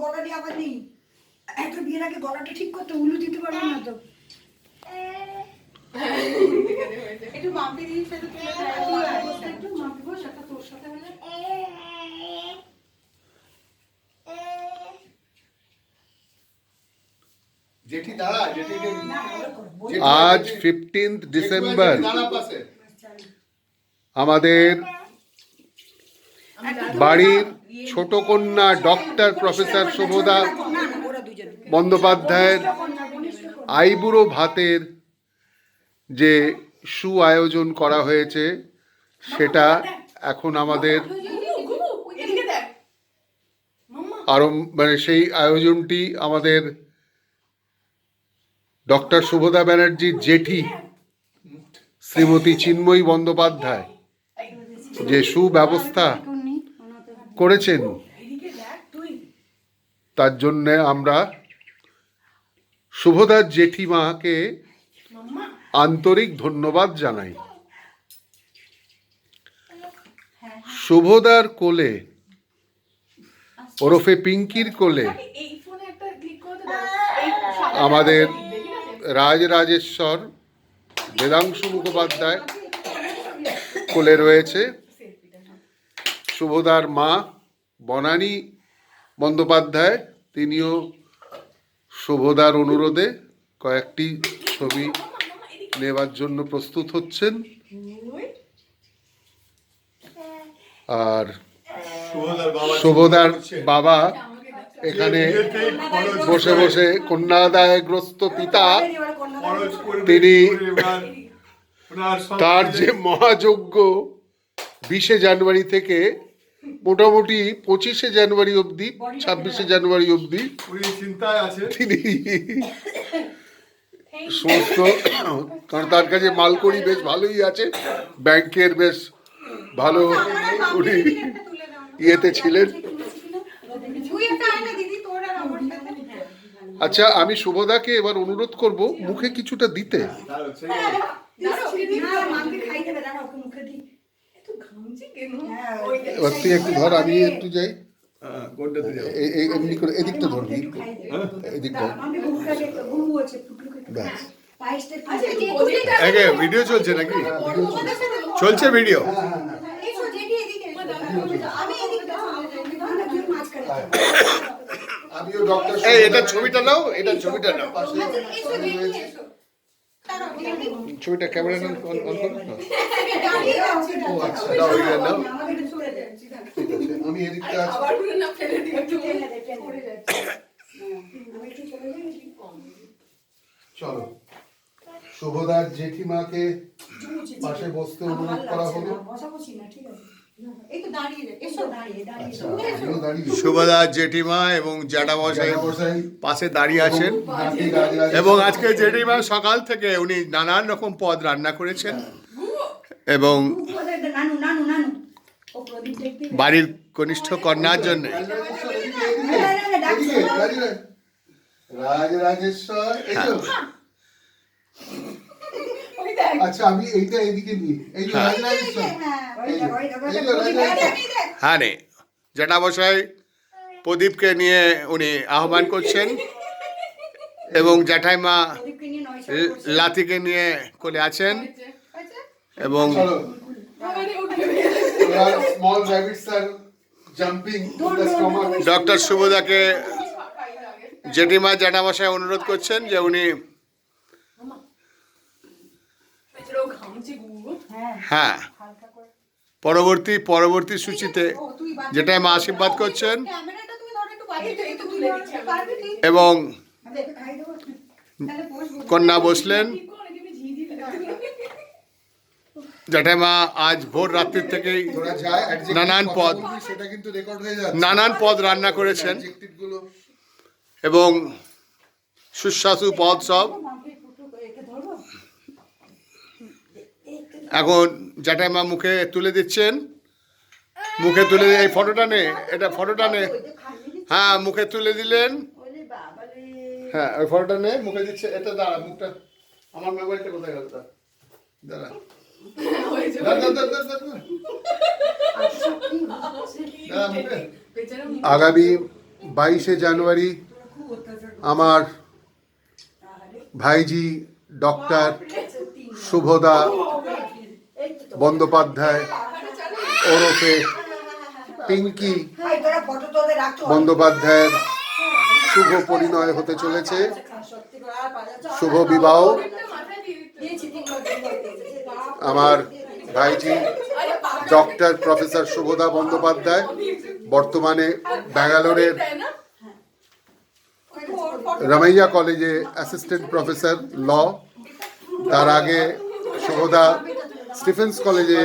গলা দিয়ে আবার নেই। বিয়ের আগে গলাটা ঠিক করতে উলু দিতে পারব না তো। একটু মাপি একটু তোর সাথে হলে। জেঠি দাঁড়া আজ ফিফটিন্থ ডিসেম্বর আমাদের বাড়ির ছোট কন্যা ডক্টর প্রফেসর শুভদা বন্দ্যোপাধ্যায়ের আইবুড়ো ভাতের যে সু আয়োজন করা হয়েছে, সেটা এখন আমাদের আরম্ভ মানে সেই আয়োজনটি আমাদের ডক্টর শুভদা ব্যানার্জির জেঠি, শ্রীমতী চিন্ময়ী বন্দ্যোপাধ্যায়, যে সুব্যবস্থা করেছেন। তার জন্যে আমরা শুভদার জেঠিমাকে আন্তরিক ধন্যবাদ জানাই। শুভদার কোলে, ওরফে পিঙ্কির কোলে, আমাদের দেখি না রাজরাজেশ্বর বেদাংশু মুখোপাধ্যায় কোলে রয়েছে। শুভদার মা বনানী বন্দ্যোপাধ্যায় তিনিও শুভদার অনুরোধে কয়েকটি ছবি নেবার জন্য প্রস্তুত হচ্ছেন। আর শুভদার বাবা এখানে বসে বসে কন্যাদায়গ্রস্ত পিতা তিনি- তার যে মহাযজ্ঞ বিশে জানুয়ারি থেকে মোটামুটি পঁচিশে জানুয়ারি অবধি ছাব্বিশে জানুয়ারি অবধি চিন্তায় আছে তিনি সমস্ত কারণ তার কাছে মালকড়ি বেশ ভালোই আছে ব্যাংকের বেশ ভালো উনি ইয়েতে ছিলেন আচ্ছা আমি শুভদাকে এবার অনুরোধ করব মুখে কিছুটা দিতে এবার তুই একটু ধর আমি একটু যাই। হ্যাঁ, এমনি করে এদিকটা ধরবি এদিকটা। ব্যাস। পায়েসটা একটু আচ্ছা, ভিডিও চলছে নাকি? চলছে। ভিডিও এই এটা ছবিটা নাও এটা ছবিটা নাও আচ্ছা এসো জেঠি এসো দাঁড়াও জেঠি ছবিটা ক্যামেরা অন অন করো? না দাঁড়িয়ে আছে। ও আচ্ছা আমি এদিকটা যাচ্ছে হ্যাঁ, আমি একটু চলে যাই চলো। শুভদার জেঠিমাকে পাশে বসতে অনুরোধ করা হলো। আচ্ছা। দাঁড়িয়ে শুভদা জেঠিমা এবং জ্যাঠামশাই মশাই পাশে দাঁড়িয়ে আছেন। এবং আজকে জেঠিমা সকাল থেকে উনি নানান রকম পদ রান্না করেছেন। এবং বাড়ির কনিষ্ঠ কন্যার জন্য। রাজরাজেশ্বর এদিকে, আচ্ছা আমি এইটা এদিকে নিই এই যে হ্যাঁ। হ্যাঁ রে জ্যাঠামশাই প্রদীপকে নিয়ে উনি আহ্বান করছেন এবং জ্যাঠাইমা নিয়ে নয় লাতিকে নিয়ে কোলে আছেন এবং ডক্টর শুভদাকে জেঠিমা জ্যাঠামশাই অনুরোধ করছেন যে উনি হ্যাঁ। হ্যাঁ। হালকা করে। পরবর্তী পরবর্তী সূচিতে যেটাই মা আশীর্বাদ করছেন। ক্যামেরাটা তুমি ধরো একটু বাইরে থেকে তো তুলে দিচ্ছি আমি। পারবি তুই এবং কন্যা বসলেন। জ্যাঠাইমা আজ ভোর রাত্রির থেকেই নানান পদ। বলবি, সেটা কিন্তু রেকর্ড হয়ে যাচ্ছে। নানান পদ রান্না করেছেন। এবং সুস্বাদু পদ সব মাকে ফুটো করে একে ধরবো এখন জ্যাঠাইমা মুখে তুলে দিচ্ছেন। মুখে তুলে এই ফটোটা নে, এটা ফটোটা নে। হ্যাঁ মুখে তুলে দিলেন। হ্যাঁ ওই ফটোটা নে, মুখে দিচ্ছে। এটা দাঁড়া, মুখটা। আমার মোবাইলটা কোথায় গেল? দাঁড়া। আগামী বাইশে জানুয়ারি আমার ভাইজি ডক্টর শুভদা বন্দ্যোপাধ্যায়, ওরফে পিঙ্কি বন্দ্যোপাধ্যায়ের শুভ পরিণয় হতে চলেছে। শুভ বিবাহ। আমার ভাইজি, ডক্টর প্রফেসর শুভদা বন্দ্যোপাধ্যায়, বর্তমানে ব্যাঙ্গালোরের রামাইয়া কলেজে অ্যাসিস্ট্যান্ট প্রফেসর ল। তার আগে শুভদা স্টিফেন্স কলেজে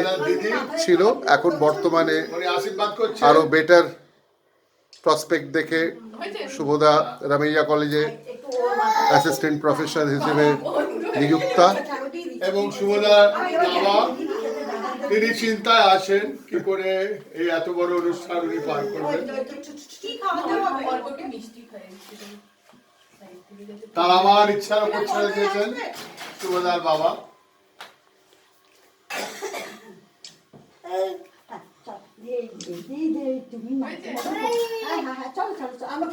ছিল। এখন বর্তমানে আরও বেটার প্রসপেক্ট দেখে শুভদা রামাইয়া কলেজে অ্যাসিস্ট্যান্ট প্রফেসর হিসেবে নিযুক্তা। এবং শুভদার বাবা, তিনি চিন্তায় আছেন কি করে এই এত বড় অনুষ্ঠান উনি পার করবেন। তার আমার ইচ্ছার উপর ছেড়ে দিয়েছেন শুভদার বাবা। এই, এই, তুমি হ্যাঁ হ্যাঁ হ্যাঁ চলো চলো চলো আমরা